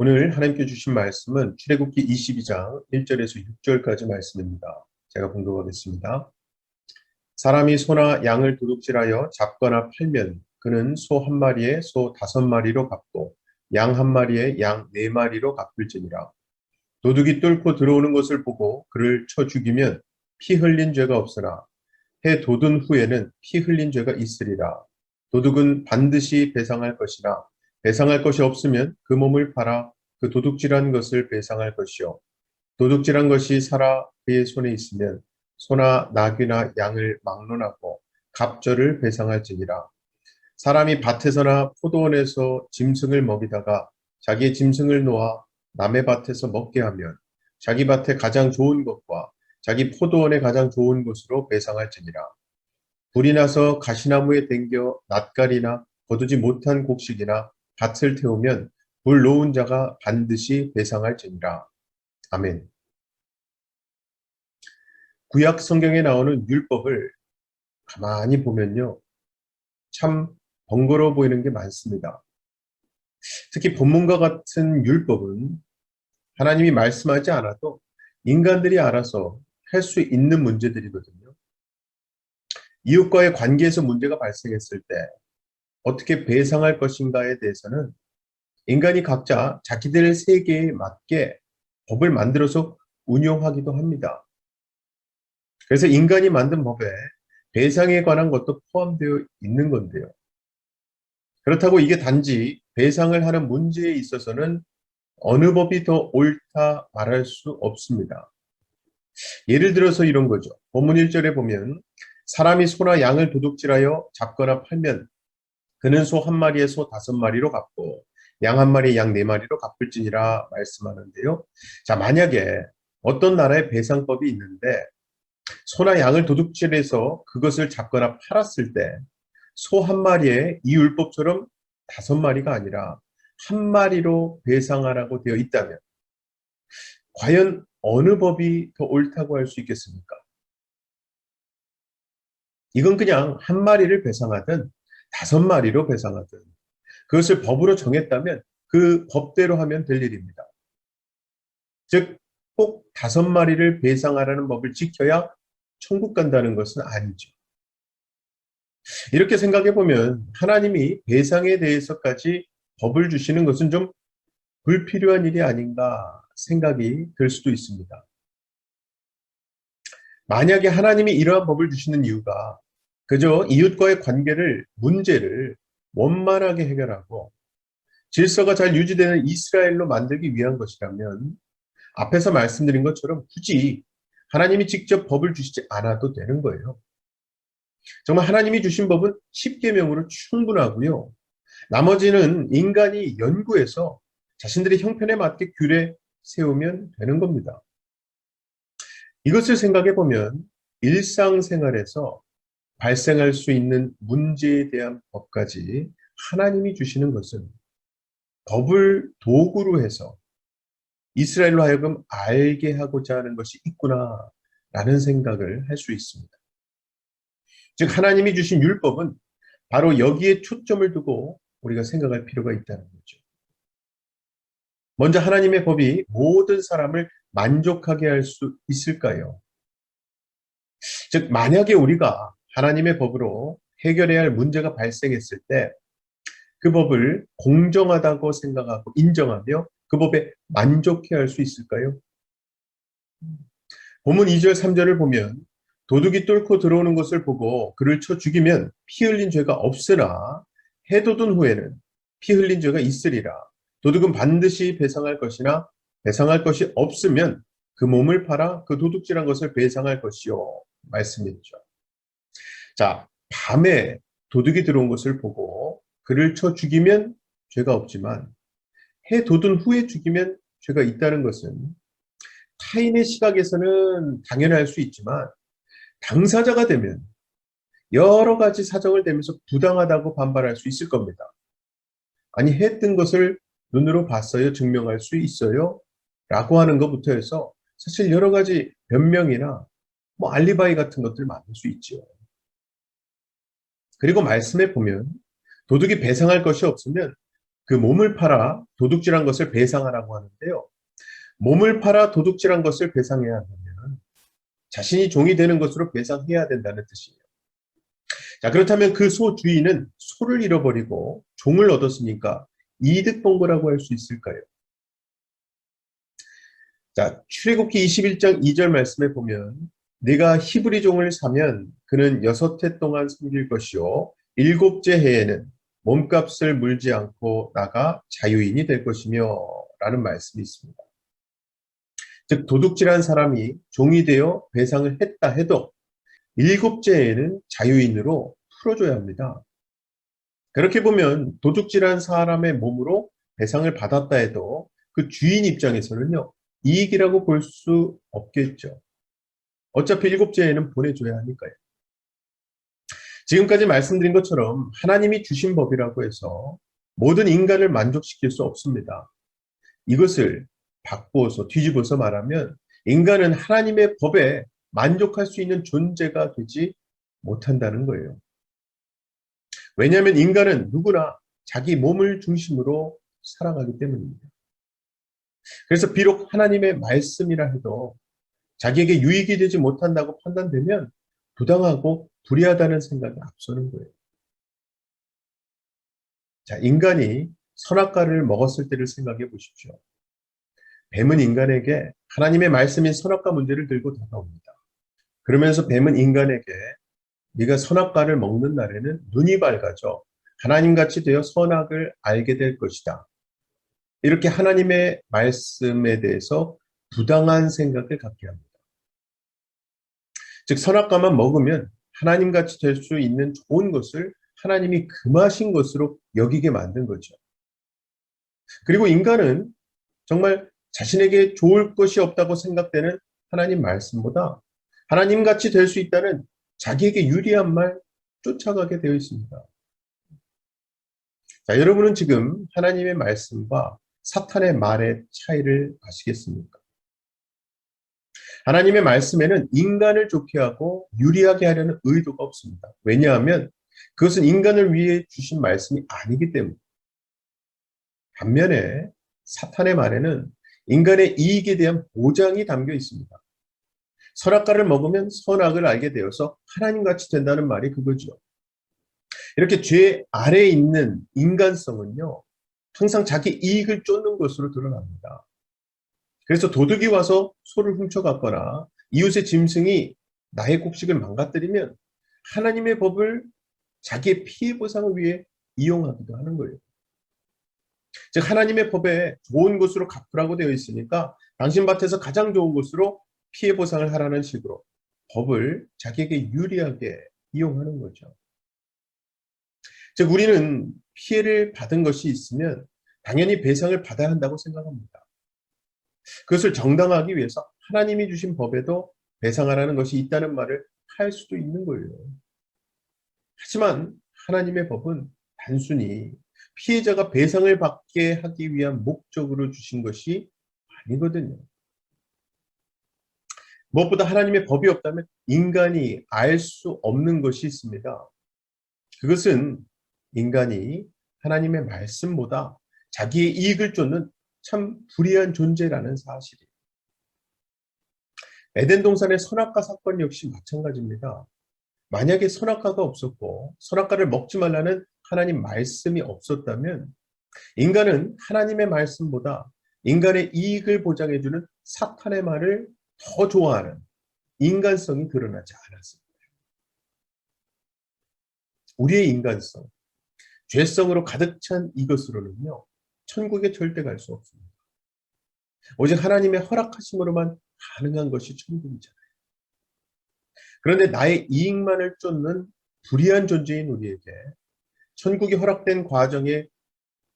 오늘 하나님께 주신 말씀은 출애굽기 22장 1절에서 6절까지 말씀입니다. 제가 공독하겠습니다. 사람이 소나 양을 도둑질하여 잡거나 팔면 그는 소 한 마리에 소 다섯 마리로 갚고 양 한 마리에 양 네 마리로 갚을지니라. 도둑이 뚫고 들어오는 것을 보고 그를 쳐 죽이면 피 흘린 죄가 없으나 해 돋은 후에는 피 흘린 죄가 있으리라. 도둑은 반드시 배상할 것이나 배상할 것이 없으면 그 몸을 팔아 그 도둑질한 것을 배상할 것이요. 도둑질한 것이 살아 그의 손에 있으면 소나 나귀나 양을 막론하고 갑절을 배상할지니라. 사람이 밭에서나 포도원에서 짐승을 먹이다가 자기의 짐승을 놓아 남의 밭에서 먹게 하면 자기 밭에 가장 좋은 것과 자기 포도원에 가장 좋은 것으로 배상할지니라. 불이 나서 가시나무에 댕겨 낯가리나 거두지 못한 곡식이나 밭을 태우면 불 놓은 자가 반드시 배상할 지니라. 아멘. 구약 성경에 나오는 율법을 가만히 보면요. 참 번거로워 보이는 게 많습니다. 특히 본문과 같은 율법은 하나님이 말씀하지 않아도 인간들이 알아서 할 수 있는 문제들이거든요. 이웃과의 관계에서 문제가 발생했을 때 어떻게 배상할 것인가에 대해서는 인간이 각자 자기들의 세계에 맞게 법을 만들어서 운용하기도 합니다. 그래서 인간이 만든 법에 배상에 관한 것도 포함되어 있는 건데요. 그렇다고 이게 단지 배상을 하는 문제에 있어서는 어느 법이 더 옳다 말할 수 없습니다. 예를 들어서 이런 거죠. 본문 1절에 보면 사람이 소나 양을 도둑질하여 잡거나 팔면 그는 소 한 마리에 소 다섯 마리로 갚고 양 한 마리에 양네 마리로 갚을지니라 말씀하는데요. 자, 만약에 어떤 나라의 배상법이 있는데 소나 양을 도둑질해서 그것을 잡거나 팔았을 때 소 한 마리에 이 율법처럼 다섯 마리가 아니라 한 마리로 배상하라고 되어 있다면 과연 어느 법이 더 옳다고 할 수 있겠습니까? 이건 그냥 한 마리를 배상하든 다섯 마리로 배상하든 그것을 법으로 정했다면 그 법대로 하면 될 일입니다. 즉, 꼭 다섯 마리를 배상하라는 법을 지켜야 천국 간다는 것은 아니죠. 이렇게 생각해 보면 하나님이 배상에 대해서까지 법을 주시는 것은 좀 불필요한 일이 아닌가 생각이 들 수도 있습니다. 만약에 하나님이 이러한 법을 주시는 이유가 그저 이웃과의 관계를, 문제를 원만하게 해결하고 질서가 잘 유지되는 이스라엘로 만들기 위한 것이라면 앞에서 말씀드린 것처럼 굳이 하나님이 직접 법을 주시지 않아도 되는 거예요. 정말 하나님이 주신 법은 10계명으로 충분하고요. 나머지는 인간이 연구해서 자신들의 형편에 맞게 규례 세우면 되는 겁니다. 이것을 생각해 보면 일상생활에서 발생할 수 있는 문제에 대한 법까지 하나님이 주시는 것은 법을 도구로 해서 이스라엘로 하여금 알게 하고자 하는 것이 있구나 라는 생각을 할 수 있습니다. 즉 하나님이 주신 율법은 바로 여기에 초점을 두고 우리가 생각할 필요가 있다는 거죠. 먼저 하나님의 법이 모든 사람을 만족하게 할 수 있을까요? 즉 만약에 우리가 하나님의 법으로 해결해야 할 문제가 발생했을 때 그 법을 공정하다고 생각하고 인정하며 그 법에 만족해야 할 수 있을까요? 본문 2절 3절을 보면 도둑이 뚫고 들어오는 것을 보고 그를 쳐 죽이면 피 흘린 죄가 없으나 해돋은 후에는 피 흘린 죄가 있으리라. 도둑은 반드시 배상할 것이나 배상할 것이 없으면 그 몸을 팔아 그 도둑질한 것을 배상할 것이요. 말씀했죠. 자, 밤에 도둑이 들어온 것을 보고 그를 쳐 죽이면 죄가 없지만 해 돋은 후에 죽이면 죄가 있다는 것은 타인의 시각에서는 당연할 수 있지만 당사자가 되면 여러 가지 사정을 대면서 부당하다고 반발할 수 있을 겁니다. 아니 했던 것을 눈으로 봤어요? 증명할 수 있어요? 라고 하는 것부터 해서 사실 여러 가지 변명이나 뭐 알리바이 같은 것들 만들 수 있죠. 그리고 말씀에 보면 도둑이 배상할 것이 없으면 그 몸을 팔아 도둑질한 것을 배상하라고 하는데요. 몸을 팔아 도둑질한 것을 배상해야 한다면 자신이 종이 되는 것으로 배상해야 된다는 뜻이에요. 자, 그렇다면 그 소 주인은 소를 잃어버리고 종을 얻었으니까 이득 본 거라고 할 수 있을까요? 자, 출애굽기 21장 2절 말씀에 보면 네가 히브리 종을 사면 그는 여섯 해 동안 섬길 것이요 일곱째 해에는 몸값을 물지 않고 나가 자유인이 될 것이며 라는 말씀이 있습니다. 즉 도둑질한 사람이 종이 되어 배상을 했다 해도 일곱째 해에는 자유인으로 풀어줘야 합니다. 그렇게 보면 도둑질한 사람의 몸으로 배상을 받았다 해도 그 주인 입장에서는요 이익이라고 볼 수 없겠죠. 어차피 일곱째에는 보내줘야 하니까요. 지금까지 말씀드린 것처럼 하나님이 주신 법이라고 해서 모든 인간을 만족시킬 수 없습니다. 이것을 바꾸어서 뒤집어서 말하면 인간은 하나님의 법에 만족할 수 있는 존재가 되지 못한다는 거예요. 왜냐하면 인간은 누구나 자기 몸을 중심으로 살아가기 때문입니다. 그래서 비록 하나님의 말씀이라 해도 자기에게 유익이 되지 못한다고 판단되면 부당하고 불의하다는 생각이 앞서는 거예요. 자, 인간이 선악과를 먹었을 때를 생각해 보십시오. 뱀은 인간에게 하나님의 말씀인 선악과 문제를 들고 다가옵니다. 그러면서 뱀은 인간에게 네가 선악과를 먹는 날에는 눈이 밝아져 하나님같이 되어 선악을 알게 될 것이다. 이렇게 하나님의 말씀에 대해서 부당한 생각을 갖게 합니다. 즉 선악과만 먹으면 하나님 같이 될 수 있는 좋은 것을 하나님이 금하신 것으로 여기게 만든 거죠. 그리고 인간은 정말 자신에게 좋을 것이 없다고 생각되는 하나님 말씀보다 하나님 같이 될 수 있다는 자기에게 유리한 말 쫓아가게 되어 있습니다. 자, 여러분은 지금 하나님의 말씀과 사탄의 말의 차이를 아시겠습니까? 하나님의 말씀에는 인간을 좋게 하고 유리하게 하려는 의도가 없습니다. 왜냐하면 그것은 인간을 위해 주신 말씀이 아니기 때문에. 반면에 사탄의 말에는 인간의 이익에 대한 보장이 담겨 있습니다. 선악과를 먹으면 선악을 알게 되어서 하나님같이 된다는 말이 그거죠. 이렇게 죄 아래에 있는 인간성은요, 항상 자기 이익을 쫓는 것으로 드러납니다. 그래서 도둑이 와서 소를 훔쳐갔거나 이웃의 짐승이 나의 곡식을 망가뜨리면 하나님의 법을 자기의 피해 보상을 위해 이용하기도 하는 거예요. 즉 하나님의 법에 좋은 것으로 갚으라고 되어 있으니까 당신 밭에서 가장 좋은 것으로 피해 보상을 하라는 식으로 법을 자기에게 유리하게 이용하는 거죠. 즉 우리는 피해를 받은 것이 있으면 당연히 배상을 받아야 한다고 생각합니다. 그것을 정당하기 위해서 하나님이 주신 법에도 배상하라는 것이 있다는 말을 할 수도 있는 거예요. 하지만 하나님의 법은 단순히 피해자가 배상을 받게 하기 위한 목적으로 주신 것이 아니거든요. 무엇보다 하나님의 법이 없다면 인간이 알 수 없는 것이 있습니다. 그것은 인간이 하나님의 말씀보다 자기의 이익을 쫓는 참 불의한 존재라는 사실이에요. 에덴 동산의 선악과 사건 역시 마찬가지입니다. 만약에 선악과가 없었고 선악과를 먹지 말라는 하나님 말씀이 없었다면 인간은 하나님의 말씀보다 인간의 이익을 보장해주는 사탄의 말을 더 좋아하는 인간성이 드러나지 않았습니다. 우리의 인간성, 죄성으로 가득 찬 이것으로는요, 천국에 절대 갈 수 없습니다. 오직 하나님의 허락하심으로만 가능한 것이 천국이잖아요. 그런데 나의 이익만을 쫓는 불의한 존재인 우리에게 천국이 허락된 과정에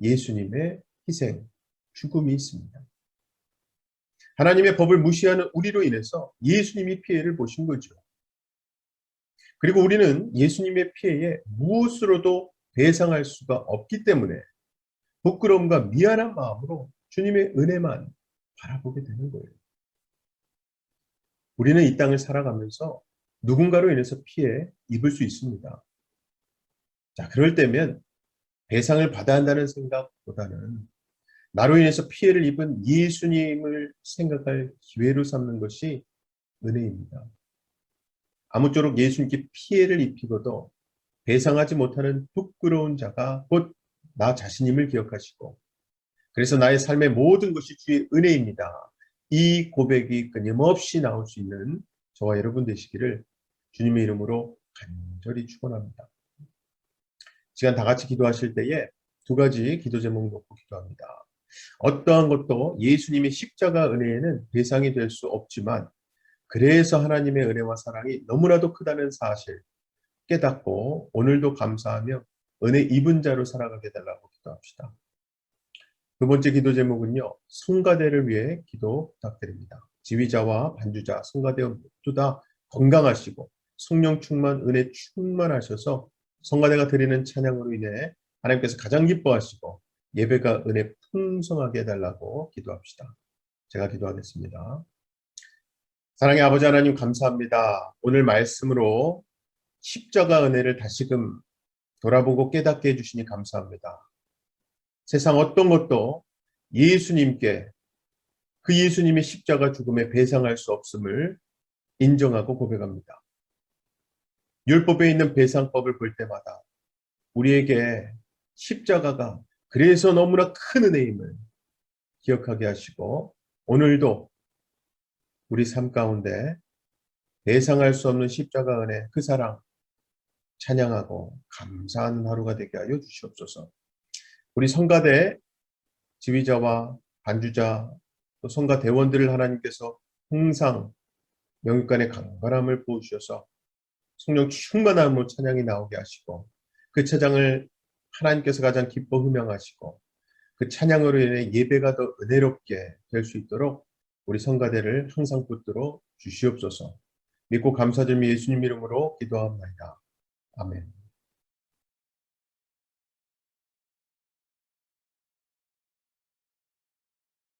예수님의 희생, 죽음이 있습니다. 하나님의 법을 무시하는 우리로 인해서 예수님이 피해를 보신 거죠. 그리고 우리는 예수님의 피해에 무엇으로도 배상할 수가 없기 때문에 부끄러움과 미안한 마음으로 주님의 은혜만 바라보게 되는 거예요. 우리는 이 땅을 살아가면서 누군가로 인해서 피해 입을 수 있습니다. 자, 그럴 때면 배상을 받아야 한다는 생각보다는 나로 인해서 피해를 입은 예수님을 생각할 기회로 삼는 것이 은혜입니다. 아무쪼록 예수님께 피해를 입히고도 배상하지 못하는 부끄러운 자가 곧 나 자신임을 기억하시고 그래서 나의 삶의 모든 것이 주의 은혜입니다. 이 고백이 끊임없이 나올 수 있는 저와 여러분 되시기를 주님의 이름으로 간절히 축원합니다. 시간 다 같이 기도하실 때에 두 가지 기도 제목 놓고 기도합니다. 어떠한 것도 예수님의 십자가 은혜에는 배상이 될 수 없지만 그래서 하나님의 은혜와 사랑이 너무나도 크다는 사실 깨닫고 오늘도 감사하며 은혜 입은 자로 살아가게 달라고 기도합시다. 두 번째 기도 제목은요. 성가대를 위해 기도 부탁드립니다. 지휘자와 반주자, 성가대 모두 다 건강하시고 성령 충만, 은혜 충만하셔서 성가대가 드리는 찬양으로 인해 하나님께서 가장 기뻐하시고 예배가 은혜 풍성하게 해달라고 기도합시다. 제가 기도하겠습니다. 사랑의 아버지 하나님 감사합니다. 오늘 말씀으로 십자가 은혜를 다시금 돌아보고 깨닫게 해주시니 감사합니다. 세상 어떤 것도 예수님께 그 예수님의 십자가 죽음에 배상할 수 없음을 인정하고 고백합니다. 율법에 있는 배상법을 볼 때마다 우리에게 십자가가 그래서 너무나 큰 은혜임을 기억하게 하시고 오늘도 우리 삶 가운데 배상할 수 없는 십자가 은혜 그 사랑 찬양하고 감사하는 하루가 되게 하여 주시옵소서. 우리 성가대 지휘자와 반주자 또 성가 대원들을 하나님께서 항상 명육간의 강건함을 부어주셔서 성령 충만함으로 찬양이 나오게 하시고 그 찬양을 하나님께서 가장 기뻐 흠명하시고 그 찬양으로 인해 예배가 더 은혜롭게 될 수 있도록 우리 성가대를 항상 붙들어 주시옵소서 믿고 감사드리며 예수님 이름으로 기도합니다. 아멘.